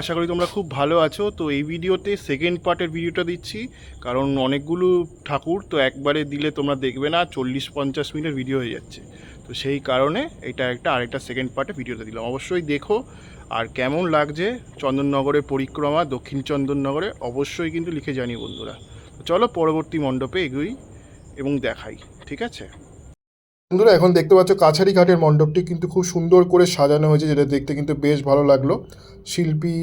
আশা করি তোমরা খুব ভালো আছো। তো এই ভিডিওতে সেকেন্ড পার্টের ভিডিওটা দিচ্ছি। কারণ অনেকগুলো ঠাকুর তো একবারে দিলে তোমরা দেখবে না, চল্লিশ পঞ্চাশ মিনিটের ভিডিও হয়ে যাচ্ছে। তো সেই কারণে এটা একটা আরেকটা সেকেন্ড পার্টে ভিডিওটা দিলাম। অবশ্যই দেখো আর কেমন লাগছে চন্দননগরের পরিক্রমা, দক্ষিণ চন্দননগরে অবশ্যই কিন্তু লিখে জানি বন্ধুরা। চলো পরবর্তী মণ্ডপে এগুই এবং দেখাই, ঠিক আছে? বন্ধুরা, এখন দেখতে পাচ্ছ কাছারি ঘাটের মণ্ডপটি কিন্তু খুব সুন্দর করে সাজানো হয়েছে, যেটা দেখতে কিন্তু বেশ ভালো লাগল। শিল্পী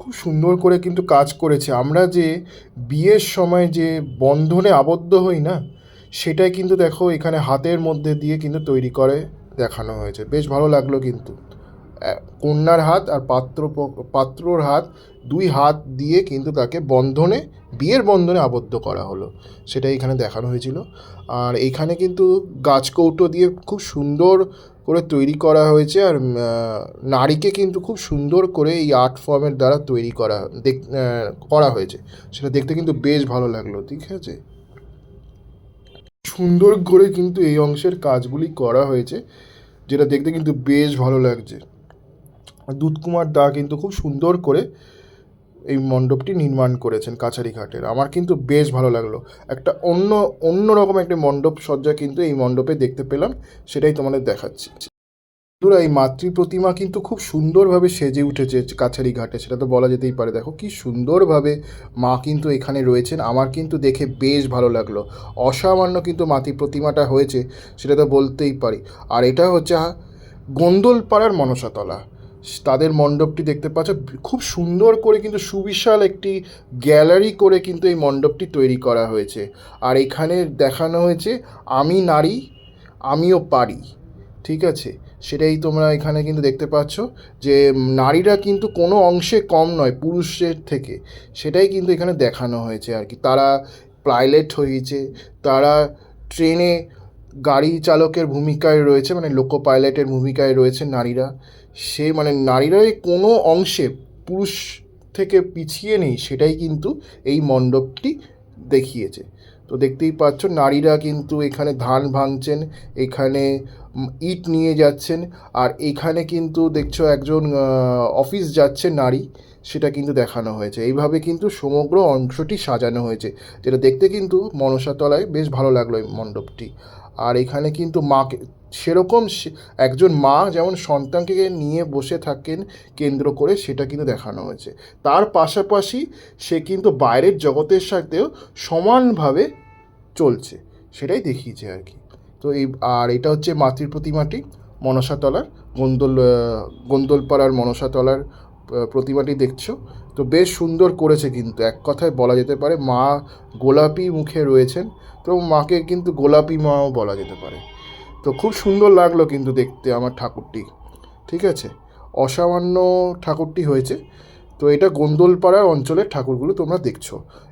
খুব সুন্দর করে কিন্তু কাজ করেছে। আমরা যে বিয়ের সময় যে বন্ধনে আবদ্ধ হই না, সেটাই কিন্তু দেখো এখানে হাতের মধ্যে দিয়ে কিন্তু তৈরি করে দেখানো হয়েছে। বেশ ভালো লাগল কিন্তু। কন্যার হাত আর পাত্র পাত্রর হাত দুই হাত দিয়ে কিন্তু তাকে বন্ধনে, বিয়ের বন্ধনে আবদ্ধ করা হলো। সেটাই এখানে দেখানো হয়েছিল। আর এখানে কিন্তু গাছ কৌটো দিয়ে খুব সুন্দর করে তৈরি করা হয়েছে আর নারীকে কিন্তু খুব সুন্দর করে এই আর্ট ফর্মের দ্বারা তৈরি করা, দেখ করা হয়েছে। সেটা দেখতে কিন্তু বেশ ভালো লাগল, ঠিক আছে? সুন্দর করে কিন্তু এই অংশের কাজগুলি করা হয়েছে, যেটা দেখতে কিন্তু বেশ ভালো লাগছে। দুধকুমার দা কিন্তু খুব সুন্দর করে এই মণ্ডপটি নির্মাণ করেছেন কাছারি ঘাটের আমার কিন্তু বেশ ভালো লাগল। একটা অন্য অন্য রকম একটা মণ্ডপ সজ্জা কিন্তু এই মণ্ডপে দেখতে পেলাম, সেটাই তোমাদের দেখাচ্ছি। বন্ধুরা, এই মাতৃ প্রতিমা কিন্তু খুব সুন্দরভাবে সেজে উঠেছে কাছারি ঘাটে সেটা তো বলা যেতেই পারে। দেখো কি সুন্দরভাবে মা কিন্তু এখানে রয়েছেন। আমার কিন্তু দেখে বেশ ভালো লাগল। অসামান্য কিন্তু মাতৃ প্রতিমাটা হয়েছে, সেটা তো বলতেই পারি। আর এটা হচ্ছে গোন্দলপাড়ার মনসাতলা। তাদের মণ্ডপটি দেখতে পাচ্ছ, খুব সুন্দর করে কিন্তু সুবিশাল একটি গ্যালারি করে কিন্তু এই মণ্ডপটি তৈরি করা হয়েছে। আর এখানে দেখানো হয়েছে, আমি নারী, আমিও পারি, ঠিক আছে? সেটাই তোমরা এখানে কিন্তু দেখতে পাচ্ছ যে নারীরা কিন্তু কোনো অংশে কম নয় পুরুষের থেকে। সেটাই কিন্তু এখানে দেখানো হয়েছে আর কি। তারা পাইলট হয়েছে, তারা ট্রেনে গাড়ি চালকের ভূমিকায় রয়েছে মানে লোকো পাইলটের ভূমিকায় রয়েছে নারীরা। সে মানে নারীরা এই কোনো অংশে পুরুষ থেকে পিছিয়ে নেই, সেটাই কিন্তু এই মণ্ডপটি দেখিয়েছে। তো দেখতেই পাচ্ছ, নারীরা কিন্তু এখানে ধান ভাঙছেন, এখানে ইট নিয়ে যাচ্ছেন, আর এখানে কিন্তু দেখছ একজন অফিস যাচ্ছে নারী, সেটা কিন্তু দেখানো হয়েছে। এইভাবে কিন্তু সমগ্র অংশটি সাজানো হয়েছে, যেটা দেখতে কিন্তু মনসাতলায় বেশ ভালো লাগল এই মণ্ডপটি। আর এখানে কিন্তু মাকে, সেরকম একজন মা যেমন সন্তানকে নিয়ে বসে থাকেন কেন্দ্র করে, সেটা কিন্তু দেখানো হয়েছে। তার পাশাপাশি সে কিন্তু বাইরের জগতের সাথেও সমানভাবে চলছে, সেটাই দেখিয়েছে আর কি। তো এই, আর এটা হচ্ছে মাতৃ প্রতিমাটি, মনসাতলার, গন্দল গন্দলপাড়ার মনসাতলার প্রতিমাটি দেখছ। তো বেশ সুন্দর করেছে কিন্তু, এক কথায় বলা যেতে পারে মা গোলাপি মুখে রয়েছেন, তো মাকে কিন্তু গোলাপি মাও বলা যেতে পারে। তো খুব সুন্দর লাগল কিন্তু দেখতে আমার ঠাকুরটি, ঠিক আছে? অসামান্য ঠাকুরটি হয়েছে, তো এটা গোন্দলপাড়া অঞ্চলের ঠাকুরগুলো তোমরা দেখছ।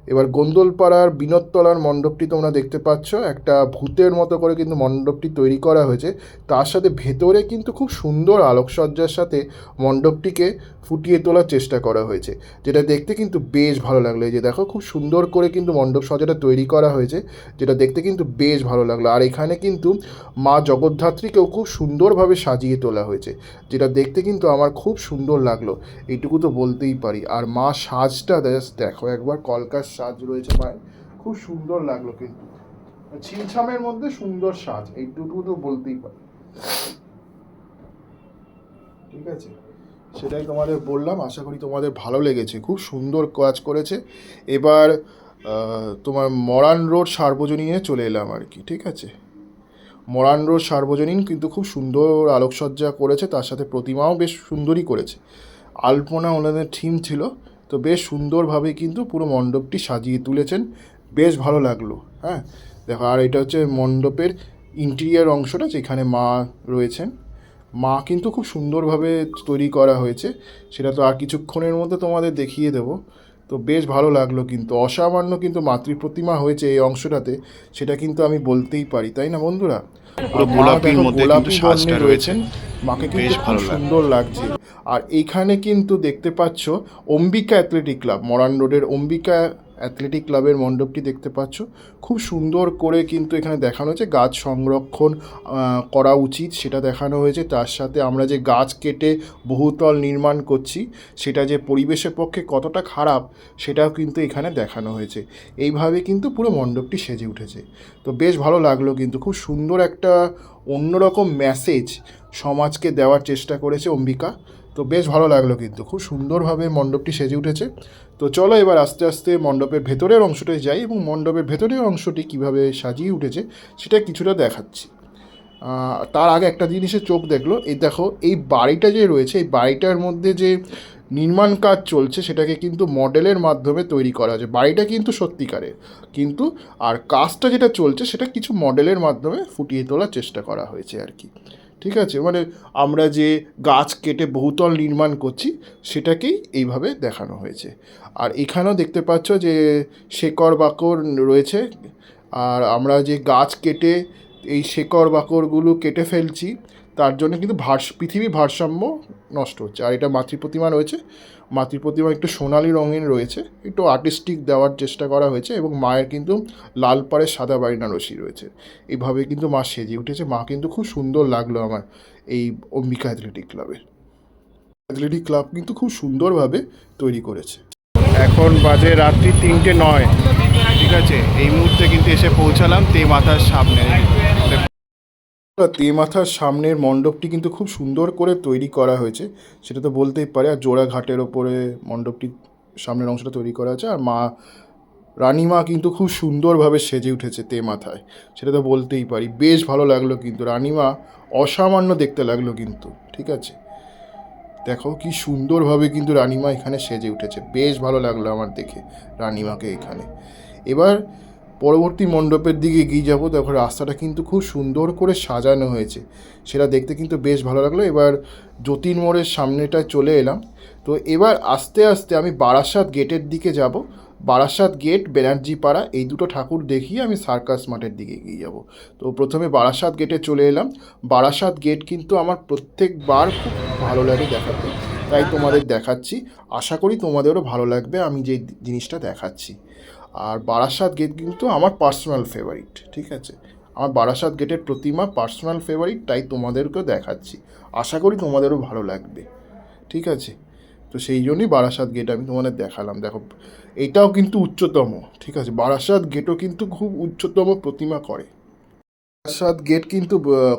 এবার গোন্দলপাড়ার বিনোদতলার মণ্ডপটি তোমরা দেখতে পাচ্ছ। একটা ভূতের মতো করে কিন্তু মণ্ডপটি তৈরি করা হয়েছে। তার সাথে ভেতরে কিন্তু খুব সুন্দর আলোকসজ্জার সাথে মণ্ডপটিকে ফুটিয়ে তোলার চেষ্টা করা হয়েছে। যেটা দেখতে কিন্তু বেশ ভালো লাগল। এই যে দেখো, খুব সুন্দর করে কিন্তু মণ্ডপ সজ্জাটা তৈরি করা হয়েছে। যেটা দেখতে কিন্তু বেশ ভালো লাগল। আর এখানে কিন্তু মা জগদ্ধাত্রীকেও খুব সুন্দরভাবে সাজিয়ে তোলা হয়েছে। যেটা দেখতে কিন্তু আমার খুব সুন্দর লাগল। এইটুকু তো বলতেই পারি। আর মা সাজটা দেখো একবার কলকার সাজ রয়েছে মায়ের খুব সুন্দর লাগল কিন্তু। ছিমছামের মধ্যে সুন্দর সাজ, এই দুটো তো বলতেই পারি। ঠিক আছে? সেটাই তোমাদের বললাম, আশা করি তোমাদের ভালো লেগেছে। খুব সুন্দর কাজ করেছে। এবার তোমার মরান রোড সার্বজনীনে চলে এলাম আর কি, ঠিক আছে? মরান রোড সার্বজনীন কিন্তু খুব সুন্দর আলোকসজ্জা করেছে, তার সাথে প্রতিমাও বেশ সুন্দরই করেছে। আলপনা ওনাদের থিম ছিল তো বেশ সুন্দরভাবে কিন্তু পুরো মণ্ডপটি সাজিয়ে তুলেছেন। বেশ ভালো লাগল হ্যাঁ? দেখো, আর এটা হচ্ছে মণ্ডপের ইন্টিরিয়ার অংশটা যেখানে মা রয়েছেন। মা কিন্তু খুব সুন্দরভাবে তৈরি করা হয়েছে। সেটা তো আর কিছুক্ষণের মধ্যে তোমাদের দেখিয়ে দেবো। তো বেশ ভালো লাগল কিন্তু। অসামান্য কিন্তু মাতৃ প্রতিমা হয়েছে এই অংশটাতে সেটা কিন্তু আমি বলতেই পারি তাই না বন্ধুরা? গোলাপির মধ্যে কিন্তু বর্ণে মাকে কিন্তু বেশ খুব ভালো সুন্দর লাগছে। আর এইখানে কিন্তু দেখতে পাচ্ছ অম্বিকা অ্যাথলেটিক ক্লাব মরান রোডের অম্বিকা অ্যাথলেটিক ক্লাবের মণ্ডপটি দেখতে পাচ্ছ। খুব সুন্দর করে কিন্তু এখানে দেখানো হয়েছে। গাছ সংরক্ষণ করা উচিত, সেটা দেখানো হয়েছে। তার সাথে আমরা যে গাছ কেটে বহুতল নির্মাণ করছি, সেটা যে পরিবেশের পক্ষে কতটা খারাপ, সেটাও কিন্তু এখানে দেখানো হয়েছে। এইভাবে কিন্তু পুরো মণ্ডপটি সেজে উঠেছে। তো বেশ ভালো লাগল কিন্তু। খুব সুন্দর একটা অন্যরকম মেসেজ সমাজকে দেওয়ার চেষ্টা করেছে অম্বিকা। তো বেশ ভালো লাগল কিন্তু, খুব সুন্দরভাবে মণ্ডপটি সেজে উঠেছে। তো চলো এবার আস্তে আস্তে মণ্ডপের ভেতরের অংশটায় যাই এবং মণ্ডপের ভেতরের অংশটি কীভাবে সাজিয়ে উঠেছে সেটা কিছুটা দেখাচ্ছি। তার আগে একটা জিনিসে চোখ দেখল, এই দেখো, এই বাড়িটা যে রয়েছে, এই বাড়িটার মধ্যে যে নির্মাণ কাজ চলছে, সেটাকে কিন্তু মডেলের মাধ্যমে তৈরি করা হয়েছে। বাড়িটা কিন্তু সত্যিকারের। কিন্তু আর কাজটা যেটা চলছে, সেটা কিছু মডেলের মাধ্যমে ফুটিয়ে তোলার চেষ্টা করা হয়েছে আর কি। ঠিক আছে? মানে আমরা যে গাছ কেটে বহুতল নির্মাণ করছি, সেটাকেই এইভাবে দেখানো হয়েছে। আর এখানেও দেখতে পাচ্ছ যে শেকড় বাকড় রয়েছে। আর আমরা যে গাছ কেটে এই শেকড় বাকড়গুলো কেটে ফেলছি তার জন্য কিন্তু ভার পৃথিবী ভারসাম্য নষ্ট হচ্ছে। আর এটা মাতৃ প্রতিমা রয়েছে। মাতৃ প্রতিমা একটু সোনালি রঙিন রয়েছে। একটু আর্টিস্টিক দেওয়ার চেষ্টা করা হয়েছে এবং মায়ের কিন্তু লাল পাড়ে সাদা বাইনা রশি রয়েছে। এইভাবে কিন্তু মা সেজে উঠেছে। মা কিন্তু খুব সুন্দর লাগল আমার এই অম্বিকা অ্যাথলেটিক ক্লাবের অ্যাথলেটিক ক্লাব কিন্তু খুব সুন্দরভাবে তৈরি করেছে। এখন বাজে রাত্রি তিনটে নয়। ঠিক আছে? এই মুহূর্তে কিন্তু এসে পৌঁছালাম। তে মাথার সামনে। তে মাথার সামনের মণ্ডপটি কিন্তু খুব সুন্দর করে তৈরি করা হয়েছে। সেটা তো বলতেই পারে, আর জোড়া ঘাটের ওপরে মণ্ডপটি সামনের অংশটা তৈরি করা আছে, আর মা রানীমা কিন্তু খুব সুন্দরভাবে সেজে উঠেছে তে মাথায়। সেটা তো বলতেই পারি, বেশ ভালো লাগল কিন্তু, রানীমা অসামান্য দেখতে লাগল কিন্তু, ঠিক আছে? দেখো কি সুন্দরভাবে কিন্তু রানীমা এখানে সেজে উঠেছে, বেশ ভালো লাগল আমার দেখে রানীমাকে এখানে। এবার পরবর্তী মণ্ডপের দিকে এগিয়ে যাব। দেখো, রাস্তাটা কিন্তু খুব সুন্দর করে সাজানো হয়েছে। সেটা দেখতে কিন্তু বেশ ভালো লাগল। এবার মোড়ের সামনেটায় চলে এলাম। তো এবার আস্তে আস্তে আমি বারাসাত গেটের দিকে যাব। বারাসাত গেট, ব্যানার্জি পাড়া, এই দুটো ঠাকুর দেখিয়ে আমি সার্কাস মাঠের দিকে এগিয়ে যাব। তো প্রথমে বারাসাত গেটে চলে এলাম। বারাসাত গেট কিন্তু আমার প্রত্যেকবার খুব ভালো লাগে দেখাতে। তাই তোমাদের দেখাচ্ছি। আশা করি তোমাদেরও ভালো লাগবে। আমি যে জিনিসটা দেখাচ্ছি। আর বারাসাত গেট কিন্তু আমার পার্সোনাল ফেভারিট ঠিক আছে? আমার বারাসাত গেটের প্রতিমা পার্সোনাল ফেভারিট তাই তোমাদেরকেও দেখাচ্ছি। আশা করি তোমাদেরও ভালো লাগবে, ঠিক আছে? তো সেই জন্যই বারাসাত গেট আমি তোমাদের দেখালাম। দেখো, এটাও কিন্তু উচ্চতম, ঠিক আছে? বারাসাত গেটও কিন্তু খুব উচ্চতম প্রতিমা করে। বারাসাত গেট কিন্তু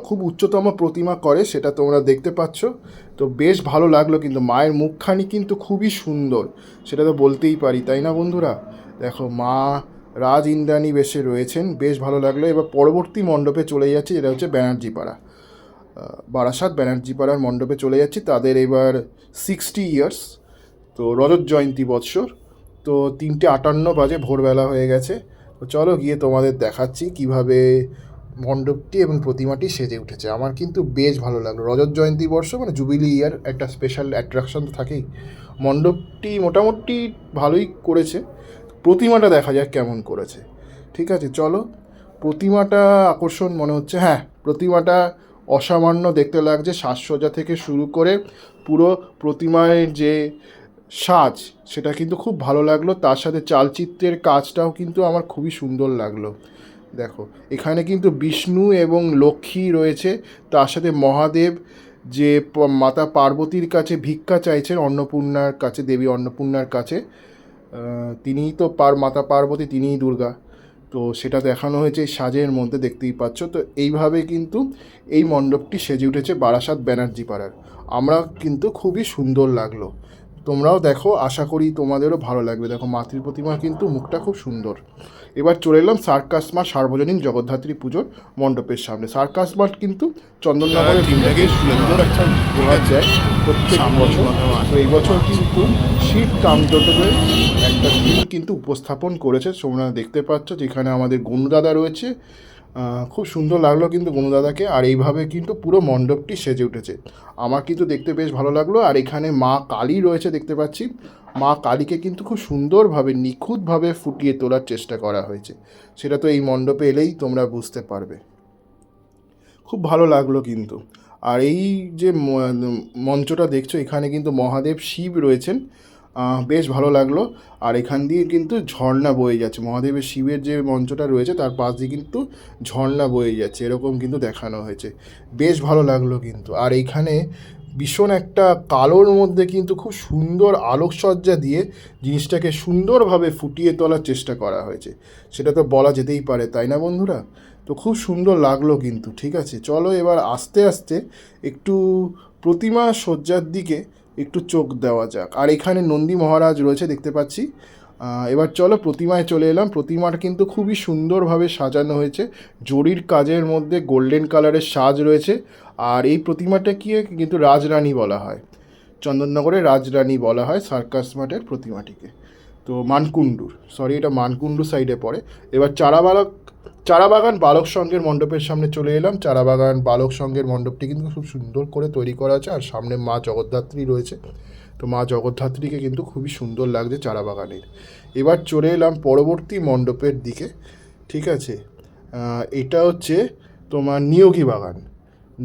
খুব উচ্চতম প্রতিমা করে, সেটা তোমরা দেখতে পাচ্ছ। তো বেশ ভালো লাগল কিন্তু, মায়ের মুখখানি কিন্তু খুবই সুন্দর, সেটা তো বলতেই পারি, তাই না বন্ধুরা? দেখো, মা রাজ ইন্দ্রাণী বেশে রয়েছেন, বেশ ভালো লাগল। এবার পরবর্তী মণ্ডপে চলে যাচ্ছে, যেটা হচ্ছে ব্যানার্জি পাড়া বারাসাত ব্যানার্জি পাড়ার মণ্ডপে চলে যাচ্ছি, তাদের এবার সিক্সটি ইয়ার্স তো রজত জয়ন্তী বৎসর। তো তিনটে আটান্ন বাজে ভোরবেলা হয়ে গেছে। তো চলো গিয়ে তোমাদের দেখাচ্ছি কীভাবে মণ্ডপটি এবং প্রতিমাটি সেজে উঠেছে। আমার কিন্তু বেশ ভালো লাগল। রজত জয়ন্তী বর্ষ মানে জুবিলি ইয়ার, একটা স্পেশাল অ্যাট্রাকশন তো থাকেই। মণ্ডপটি মোটামুটি ভালোই করেছে। প্রতিমাটা দেখা যাক কেমন করেছে। ঠিক আছে, চলো। প্রতিমাটা আকর্ষণ মনে হচ্ছে হ্যাঁ প্রতিমাটা অসামান্য দেখতে লাগছে। সাজসজ্জা থেকে শুরু করে পুরো প্রতিমায় যে সাজ, সেটা কিন্তু খুব ভালো লাগল। তার সাথে চালচিত্রের কাজটাও কিন্তু আমার খুবই সুন্দর লাগল। দেখো, এখানে কিন্তু বিষ্ণু এবং লক্ষ্মী রয়েছে। তার সাথে মহাদেব যে মাতা পার্বতীর কাছে ভিক্ষা চাইছেন, অন্নপূর্ণার কাছে, দেবী অন্নপূর্ণার কাছে। তিনিই তো পার মাতা পার্বতী, তিনিই দুর্গা। তো সেটা দেখানো হয়েছে এই সাজের মধ্যে, দেখতেই পাচ্ছ। তো এইভাবে কিন্তু এই মণ্ডপটি সেজে উঠেছে বারাসাত ব্যানার্জি পাড়ার। আমরা কিন্তু খুবই সুন্দর লাগল। তোমরাও দেখো আশা করি তোমাদেরও ভালো লাগবে। দেখো মাতৃ প্রতিমা কিন্তু মুখটা খুব সুন্দর। এবার চলে এলাম সার্কাস মাঠ সার্বজনীন জগদ্ধাত্রী পুজোর মণ্ডপের সামনে। সার্কাস মাঠ কিন্তু চন্দননগরের টিমটাকে সুন্দর একটা প্রত্যেক বছর। তো এই বছর কিন্তু শিব কামযোটের একটা টিম কিন্তু উপস্থাপন করেছে। তোমরা দেখতে পাচ্ছ যেখানে আমাদের গনুদাদা রয়েছে। খুব সুন্দর লাগল কিন্তু গনুদাদাকে আর এইভাবে কিন্তু পুরো মণ্ডপটি সেজে উঠেছে। আমার কিন্তু দেখতে বেশ ভালো লাগল, আর এখানে মা কালী রয়েছে দেখতে পাচ্ছি। মা কালীকে কিন্তু খুব সুন্দরভাবে, নিখুঁতভাবে ফুটিয়ে তোলার চেষ্টা করা হয়েছে। সেটা তো এই মণ্ডপে এলেই তোমরা বুঝতে পারবে। খুব ভালো লাগল কিন্তু। আর এই যে মঞ্চটা দেখছ, এখানে কিন্তু মহাদেব শিব রয়েছেন। বেশ ভালো লাগল। আর এখান দিয়ে কিন্তু ঝর্ণা বয়ে যাচ্ছে। মহাদেবের শিবের যে মঞ্চটা রয়েছে, তার পাশ দিয়ে কিন্তু ঝর্ণা বয়ে যাচ্ছে। এরকম কিন্তু দেখানো হয়েছে। বেশ ভালো লাগল কিন্তু। আর এইখানে ভীষণ একটা কালোর মধ্যে কিন্তু খুব সুন্দর আলোকসজ্জা দিয়ে জিনিসটাকে সুন্দরভাবে ফুটিয়ে তোলার চেষ্টা করা হয়েছে। সেটা তো বলা যেতেই পারে, তাই না বন্ধুরা? তো খুব সুন্দর লাগল কিন্তু, ঠিক আছে? চলো এবার আস্তে আস্তে একটু প্রতিমা সজ্জার দিকে একটু চোখ দেওয়া যাক। আর এখানে নন্দী মহারাজ রয়েছে, দেখতে পাচ্ছি। এবার চলো, প্রতিমায় চলে এলাম। প্রতিমার কিন্তু খুবই সুন্দরভাবে সাজানো হয়েছে। জরির কাজের মধ্যে গোল্ডেন কালারের সাজ রয়েছে। আর এই প্রতিমাটাকে কিন্তু রাজরানী বলা হয়। চন্দননগরের রাজরানী বলা হয় সার্কাস মাঠের প্রতিমাটিকে। তো মানকুণ্ডুর সরি এটা মানকুণ্ডু সাইডে পড়ে। এবার চারাবালক চারাবাগান বালক সংঘের মণ্ডপের সামনে চলে এলাম। চারাবাগান বালক সংঘের মণ্ডপটি কিন্তু খুব সুন্দর করে তৈরি করা আছে আর সামনে মা জগদ্ধাত্রী রয়েছে। তো মা জগদ্ধাত্রীকে কিন্তু খুবই সুন্দর লাগছে চারাবাগানের। এবার চলে এলাম পরবর্তী মণ্ডপের দিকে, ঠিক আছে? এটা হচ্ছে তোমার নিয়োগী বাগান।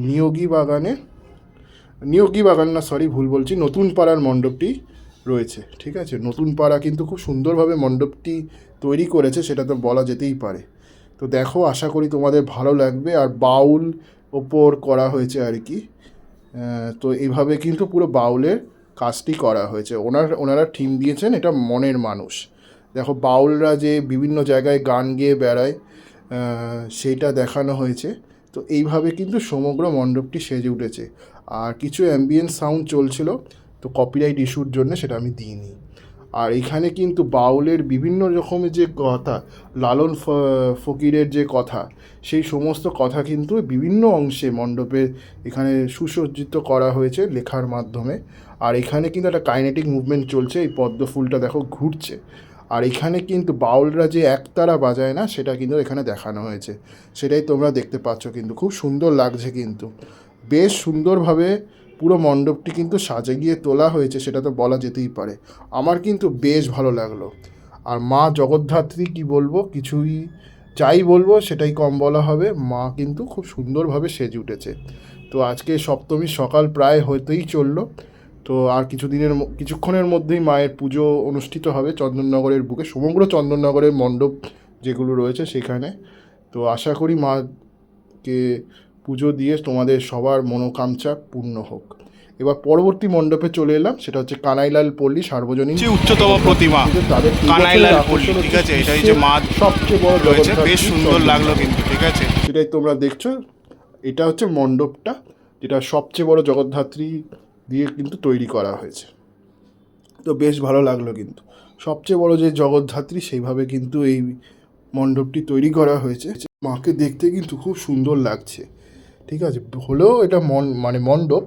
নিয়োগী বাগানে, নিয়োগী বাগান না সরি ভুল বলছি, নতুন পাড়ার মণ্ডপটি রয়েছে, ঠিক আছে? নতুন পাড়া কিন্তু খুব সুন্দরভাবে মণ্ডপটি তৈরি করেছে, সেটা তো বলা যেতেই পারে। তো দেখো, আশা করি তোমাদের ভালো লাগবে। আর বাউল ওপর করা হয়েছে আর কি। তো এইভাবে কিন্তু পুরো বাউলের কাজটি করা হয়েছে। ওনার, ওনারা থিম দিয়েছেন এটা মনের মানুষ। দেখো, বাউলরা যে বিভিন্ন জায়গায় গান গেয়ে বেড়ায় সেটা দেখানো হয়েছে। তো এইভাবে কিন্তু সমগ্র মণ্ডপটি সেজে উঠেছে। আর কিছু অ্যাম্বিয়েন্স সাউন্ড চলছিল, তো কপিরাইট ইস্যুর জন্য সেটা আমি দিইনি। আর এখানে কিন্তু বাউলের বিভিন্ন রকমের যে কথা, লালন ফকিরের যে কথা, সেই সমস্ত কথা কিন্তু বিভিন্ন অংশে মণ্ডপে এখানে সুসজ্জিত করা হয়েছে লেখার মাধ্যমে। আর এখানে কিন্তু একটা কাইনেটিক মুভমেন্ট চলছে, এই পদ্ম ফুলটা দেখো ঘুরছে। আর এখানে কিন্তু বাউলরা যে একতারা বাজায় না, সেটা কিন্তু এখানে দেখানো হয়েছে। সেটাই তোমরা দেখতে পাচ্ছ কিন্তু, খুব সুন্দর লাগছে কিন্তু। বেশ সুন্দরভাবে পুরো মণ্ডপটি কিন্তু সাজে গিয়ে তোলা হয়েছে, সেটা তো বলা যেতেই পারে। আমার কিন্তু বেশ ভালো লাগল। আর মা জগদ্ধাত্রী কি বলব, কিছুই যাই বলব, সেটাই কম বলা হবে। মা কিন্তু খুব সুন্দরভাবে সেজে উঠেছে। তো আজকে সপ্তমী সকাল প্রায় হতেই চলল। তো আর কিছুদিনের ম- কিছুক্ষণের মধ্যেই মায়ের পুজো অনুষ্ঠিত হবে চন্দননগরের বুকে, সমগ্র চন্দননগরের মণ্ডপ যেগুলো রয়েছে সেখানে। তো আশা করি মাকে পুজো দিয়ে তোমাদের সবার মনোকামচা পূর্ণ হোক। এবার পরবর্তী মণ্ডপে চলে এলাম সেটা হচ্ছে কানাইলাল পল্লী সার্বজনীন। উচ্চতম প্রতিমা তাদের কানাইলাল পল্লী, ঠিক আছে, এটা হচ্ছে মা সবচেয়ে বড় রয়েছে বেশ সুন্দর লাগল কিন্তু ঠিক আছে? সেটাই তোমরা দেখছ এটা হচ্ছে মণ্ডপটা যেটা সবচেয়ে বড় জগদ্ধাত্রী দিয়ে কিন্তু তৈরি করা হয়েছে। তো বেশ ভালো লাগল কিন্তু। সবচেয়ে বড় যে জগদ্ধাত্রী সেইভাবে কিন্তু এই মণ্ডপটি তৈরি করা হয়েছে। মাকে দেখতে কিন্তু খুব সুন্দর লাগছে। ঠিক আছে? হলেও এটা মন মানে মণ্ডপ,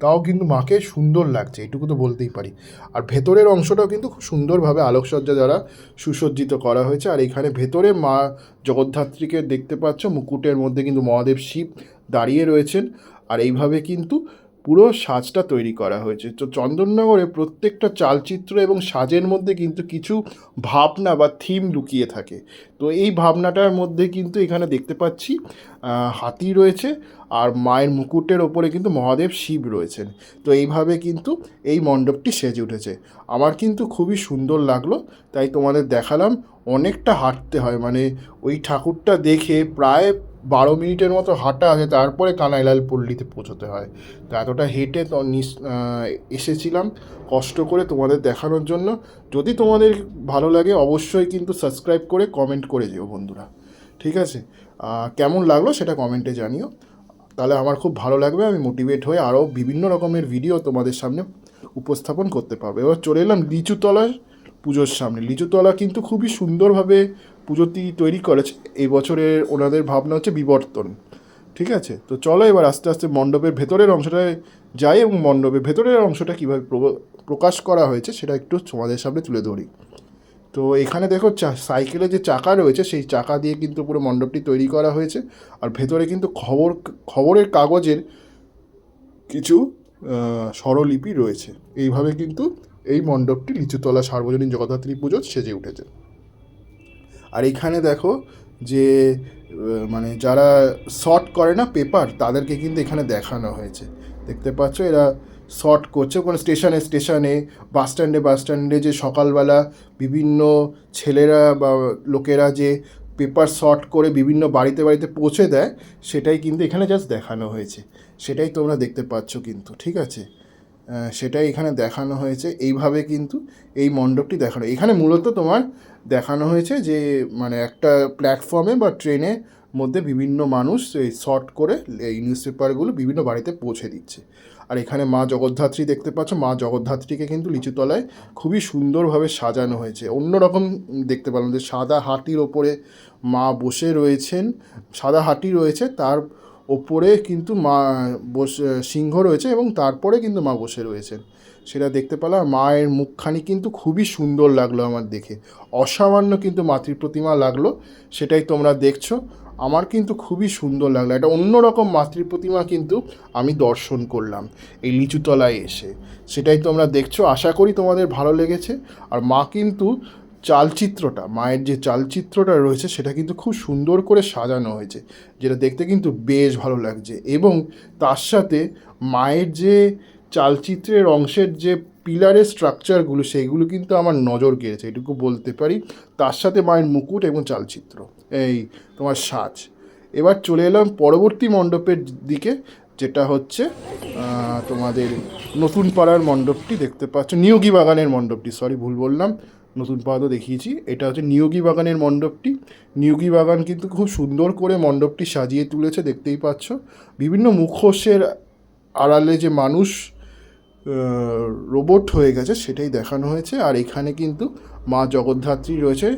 তাও কিন্তু মাকে সুন্দর লাগছে, এটুকু তো বলতেই পারি। আর ভেতরের অংশটাও কিন্তু খুব সুন্দরভাবে আলোকসজ্জা দ্বারা সুসজ্জিত করা হয়েছে। আর এখানে ভেতরে মা জগদ্ধাত্রীকে দেখতে পাচ্ছ, মুকুটের মধ্যে কিন্তু মহাদেব শিব দাঁড়িয়ে রয়েছেন। আর এইভাবে কিন্তু পুরো সাজটা তৈরি করা হয়েছে। তো চন্দননগরে প্রত্যেকটা চালচিত্র এবং সাজের মধ্যে কিন্তু কিছু ভাবনা বা থিম লুকিয়ে থাকে। তো এই ভাবনাটার মধ্যে কিন্তু এখানে দেখতে পাচ্ছি হাতি রয়েছে আর মায়ের মুকুটের ওপরে কিন্তু মহাদেব শিব রয়েছেন। তো এইভাবে কিন্তু এই মণ্ডপটি সেজে উঠেছে। আমার কিন্তু খুবই সুন্দর লাগল, তাই তোমাদের দেখালাম। অনেকটা হাঁটতে হয় মানে ওই ঠাকুরটা দেখে প্রায় বারো মিনিটের মতো হাঁটা আছে, তারপরে কানাইলাল পল্লীতে পৌঁছতে হয়। তো এতটা হেঁটে এসেছিলাম, কষ্ট করে তোমাদের দেখানোর জন্য। যদি তোমাদের ভালো লাগে, অবশ্যই কিন্তু সাবস্ক্রাইব করে কমেন্ট করে যেও বন্ধুরা। ঠিক আছে? কেমন লাগল সেটা কমেন্টে জানিও। তাহলে আমার খুব ভালো লাগবে, আমি মোটিভেট হয়ে আরও বিভিন্ন রকমের ভিডিও তোমাদের সামনে উপস্থাপন করতে পারব। এবার চলে এলাম লিচুতলার পুজোর সামনে। লিচুতলা কিন্তু খুবই সুন্দরভাবে পুজোটি তৈরি করেছে এই বছরের ওনাদের ভাবনা হচ্ছে বিবর্তন। ঠিক আছে? তো চলো এবার আস্তে আস্তে মণ্ডপের ভেতরের অংশটায় যাই এবং মণ্ডপের ভেতরের অংশটা কীভাবে প্রকাশ করা হয়েছে সেটা একটু তোমাদের সামনে তুলে ধরি। তো এখানে দেখো সাইকেলে যে চাকা রয়েছে সেই চাকা দিয়ে কিন্তু পুরো মণ্ডপটি তৈরি করা হয়েছে। আর ভেতরে কিন্তু খবর, খবরের কাগজের কিছু স্বরলিপি রয়েছে। এইভাবে কিন্তু এই মণ্ডপটি লিচুতলা সার্বজনীন জগদ্ধাত্রী পুজো সেজে উঠেছে। আর এখানে দেখো যে মানে যারা শর্ট করে না পেপার তাদেরকে কিন্তু এখানে দেখানো হয়েছে। দেখতে পাচ্ছ, এরা শর্ট করছে। কোনো স্টেশনে স্টেশনে বাস স্ট্যান্ডে বাস স্ট্যান্ডে যে সকালবেলা বিভিন্ন ছেলেরা বা লোকেরা যে পেপার শর্ট করে বিভিন্ন বাড়িতে বাড়িতে পৌঁছে দেয়, সেটাই কিন্তু এখানে জাস্ট দেখানো হয়েছে। সেটাই তোমরা দেখতে পাচ্ছ কিন্তু, ঠিক আছে? সেটাই এখানে দেখানো হয়েছে। এইভাবে কিন্তু এই মণ্ডপটি দেখানো এখানে মূলত তোমার দেখানো হয়েছে যে মানে একটা প্ল্যাটফর্মে বা ট্রেনের মধ্যে বিভিন্ন মানুষ এই শর্ট করে এই নিউজ পেপারগুলো বিভিন্ন বাড়িতে পৌঁছে দিচ্ছে। আর এখানে মা জগদ্ধাত্রী দেখতে পাচ্ছ, মা জগদ্ধাত্রীকে কিন্তু লিচুতলায় খুবই সুন্দরভাবে সাজানো হয়েছে। অন্যরকম দেখতে পেলাম যে সাদা হাতির ওপরে মা বসে রয়েছেন, সাদা হাতি রয়েছে, তার ওপরে কিন্তু মা বসে সিংহ রয়েছে এবং তারপরে কিন্তু মা বসে রয়েছেন। সেটা দেখতে পেলাম, মায়ের মুখখানি কিন্তু খুবই সুন্দর লাগল আমার দেখে। অসামান্য কিন্তু মাতৃ প্রতিমা লাগল, সেটাই তোমরা দেখছ। আমার কিন্তু খুবই সুন্দর লাগল। একটা অন্যরকম মাতৃ প্রতিমা কিন্তু আমি দর্শন করলাম এই লিচুতলায় এসে। সেটাই তোমরা দেখছ। আশা করি তোমাদের ভালো লেগেছে। আর মা কিন্তু চালচিত্রটা, মায়ের যে চালচিত্রটা রয়েছে, সেটা কিন্তু খুব সুন্দর করে সাজানো হয়েছে, যেটা দেখতে কিন্তু বেশ ভালো লাগছে। এবং তার সাথে মায়ের যে চালচিত্রের অংশের যে পিলারের স্ট্রাকচারগুলো সেইগুলো কিন্তু আমার নজর কেড়েছে এটুকু বলতে পারি। তার সাথে মায়ের মুকুট এবং চালচিত্র, এই তোমার সাজ। এবার চলে এলাম পরবর্তী মণ্ডপের দিকে, যেটা হচ্ছে তোমাদের নতুন পাড়ার মণ্ডপটি দেখতে পাচ্ছ, নিয়োগী বাগানের মণ্ডপটি সরি ভুল বললাম। নতুন পাড়া দেখিয়েছি। এটা হচ্ছে নিয়োগী বাগানের মণ্ডপটি। নিয়োগী বাগান কিন্তু খুব সুন্দর করে মণ্ডপটি সাজিয়ে তুলেছে, দেখতেই পাচ্ছ। বিভিন্ন মুখোশের আড়ালে যে মানুষ রোবট হয়ে গেছে, সেটাই দেখানো হয়েছে। আর এখানে কিন্তু মা জগদ্ধাত্রী রয়েছে,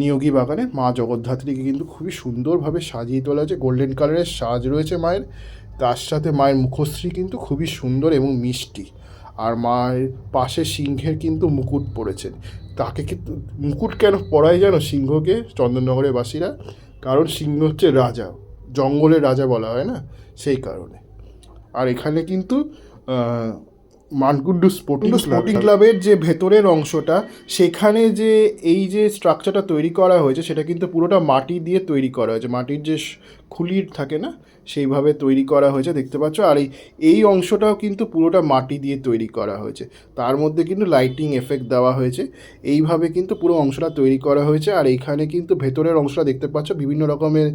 নিয়োগী বাগানে। মা জগদ্ধাত্রীকে কিন্তু খুবই সুন্দরভাবে সাজিয়ে তোলা হয়েছে। গোল্ডেন কালারের সাজ রয়েছে মায়ের। তার সাথে মায়ের মুখশ্রী কিন্তু খুবই সুন্দর এবং মিষ্টি। আর মায়ের পাশে সিংহের কিন্তু মুকুট পড়েছে। তাকে কিন্তু মুকুট কেন পরায় যেন সিংহকে, চন্দননগরের বাসীরা? কারণ সিংহ হচ্ছে রাজা। জঙ্গলের রাজা বলা হয় না? সেই কারণে। আর এখানে কিন্তু মানকুণ্ডু স্পোর্টিং স্পোর্টিং ক্লাবের যে ভেতরের অংশটা সেখানে যে এই যে স্ট্রাকচারটা তৈরি করা হয়েছে সেটা কিন্তু পুরোটা মাটি দিয়ে তৈরি করা হয়েছে। মাটির যে খুলির থাকে না সেইভাবে তৈরি করা হয়েছে দেখতে পাচ্ছ। আর এই এই অংশটাও কিন্তু পুরোটা মাটি দিয়ে তৈরি করা হয়েছে। তার মধ্যে কিন্তু লাইটিং এফেক্ট দেওয়া হয়েছে। এইভাবে কিন্তু পুরো অংশটা তৈরি করা হয়েছে। আর এইখানে কিন্তু ভেতরের অংশটা দেখতে পাচ্ছ বিভিন্ন রকমের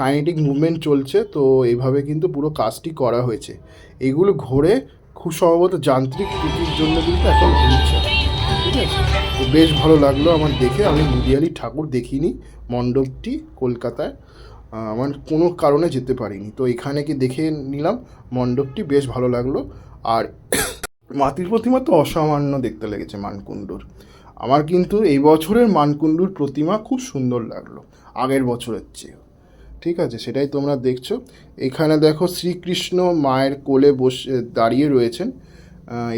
কাইনেটিক মুভমেন্ট চলছে। তো এইভাবে কিন্তু পুরো কাজটি করা হয়েছে। এগুলো ঘোরে খুব সম্ভবত যান্ত্রিক ত্রুটির জন্য কিন্তু এখন ঘুরছে ঠিক আছে? তো বেশ ভালো লাগল আমার দেখে। আমি মুদিয়ালি ঠাকুর দেখিনি, মণ্ডপটি কলকাতায়। আমার কোনো কারণে যেতে পারিনি। তো এখানে কি দেখে নিলাম, মণ্ডপটি বেশ ভালো লাগল। আর মাতৃ প্রতিমা তো অসামান্য দেখতে লেগেছে মানকুণ্ডুর। আমার কিন্তু এই বছরের মানকুণ্ডুর প্রতিমা খুব সুন্দর লাগল, আগের বছরের চেয়ে ঠিক আছে? সেটাই তোমরা দেখছ। এখানে দেখো শ্রীকৃষ্ণ মায়ের কোলে বসে, দাঁড়িয়ে রয়েছেন।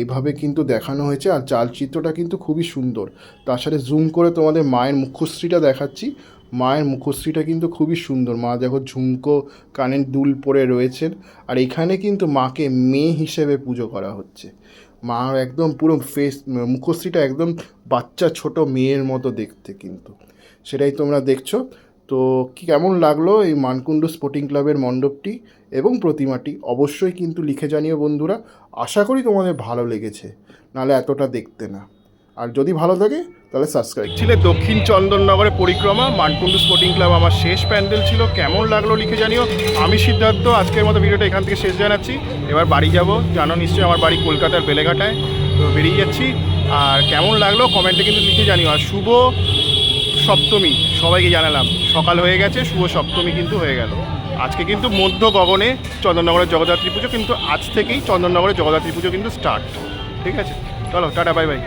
এইভাবে কিন্তু দেখানো হয়েছে আর চালচিত্রটা কিন্তু খুবই সুন্দর। তার সাথে জুম করে তোমাদের মায়ের মুখশ্রীটা দেখাচ্ছি। মায়ের মুখশ্রীটা কিন্তু খুবই সুন্দর। মা দেখো ঝুমকো কানের দুল পরে রয়েছেন। আর এখানে কিন্তু মাকে মেয়ে হিসেবে পুজো করা হচ্ছে। মা একদম পুরো ফেস মুখশ্রীটা একদম বাচ্চা ছোট মেয়ের মতো দেখতে কিন্তু। সেটাই তোমরা দেখছ। তো কি কেমন লাগল এই মানকুণ্ড স্পোর্টিং ক্লাবের মণ্ডপটি এবং প্রতিমাটি? অবশ্যই কিন্তু লিখে জানিও বন্ধুরা। আশা করি তোমাদের ভালো লেগেছে, নাহলে এতটা দেখতে না। আর যদি ভালো থাকে, তাহলে সাবস্ক্রাইব ছিল দক্ষিণ চন্দননগরে পরিক্রমা, মানকুণ্ড স্পোর্টিং ক্লাব আমার শেষ প্যান্ডেল ছিল। কেমন লাগল লিখে জানিও। আমি সিদ্ধার্থ, আজকের মতো ভিডিওটা এখান থেকে শেষ জানাচ্ছি। এবার বাড়ি যাব। জানো নিশ্চয়ই আমার বাড়ি কলকাতার বেলেঘাটায়। তো বেরিয়ে যাচ্ছি। আর কেমন লাগল? কমেন্টে কিন্তু লিখে জানিও। আর শুভ সপ্তমী, সবাইকে জানালাম। সকাল হয়ে গেছে, শুভ সপ্তমী কিন্তু হয়ে গেল। আজকে কিন্তু মধ্য গগনে চন্দননগরের জগদ্ধাত্রী পুজো, কিন্তু আজ থেকেই চন্দননগরের জগদ্ধাত্রী পুজো কিন্তু স্টার্ট ঠিক আছে? চলো, টাটা বাই বাই